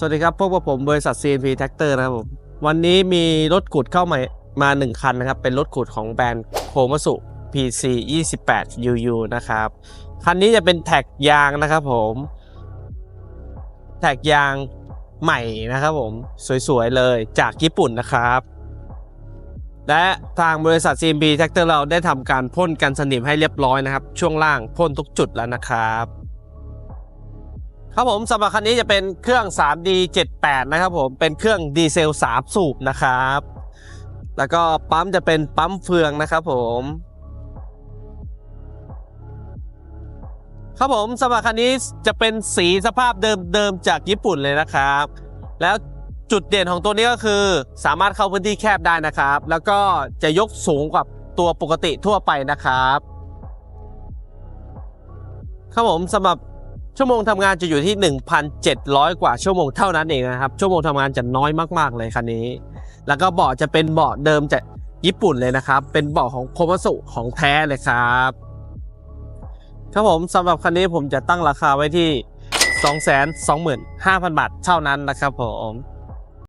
สวัสดีครับพบกับผมบริษัท CNP Tractor นะครับผม วันนี้มีรถขุดเข้ามามาหนึ่งคันนะครับ เป็นรถขุดของแบรนด์โคมัสุ PC 28 UU นะครับ คันนี้จะเป็นแท็กยางนะครับผม แท็กยางใหม่นะครับผม สวยๆ เลยจากญี่ปุ่นนะครับ และทางบริษัท CMB Tractor เราได้ทำการพ่นกันสนิมให้เรียบร้อยนะครับ ช่วงล่างพ่นทุกจุดแล้วนะครับ ครับผมสำหรับคันนี้จะเป็นเครื่อง 3D 78 นะครับผมเป็นเครื่องดีเซล 3 สูบนะครับ แล้วก็ปั๊มจะเป็นปั๊มเฟืองนะครับผมครับผมสำหรับคันนี้จะเป็นสีสภาพเดิมๆจากญี่ปุ่นเลยนะครับ แล้วจุดเด่นของตัวนี้ก็คือ สามารถเข้าพื้นที่แคบได้นะครับ แล้วก็จะยกสูงกว่าตัวปกติทั่วไปนะครับ ครับผมสำหรับ ชั่วโมงทำงานจะอยู่ที่ 1,700 กว่าชั่วโมงเท่านั้นเองนะครับ ชั่วโมงทำงานจะน้อยมากๆเลยคันนี้ แล้วก็เบาะจะเป็นเบาะเดิมจากญี่ปุ่นเลยนะครับ เป็นเบาะของโคมัสุของแท้เลยครับครับผมสำหรับคันนี้ผมจะตั้งราคาไว้ที่ 225,000 บาทเท่านั้นนะครับผม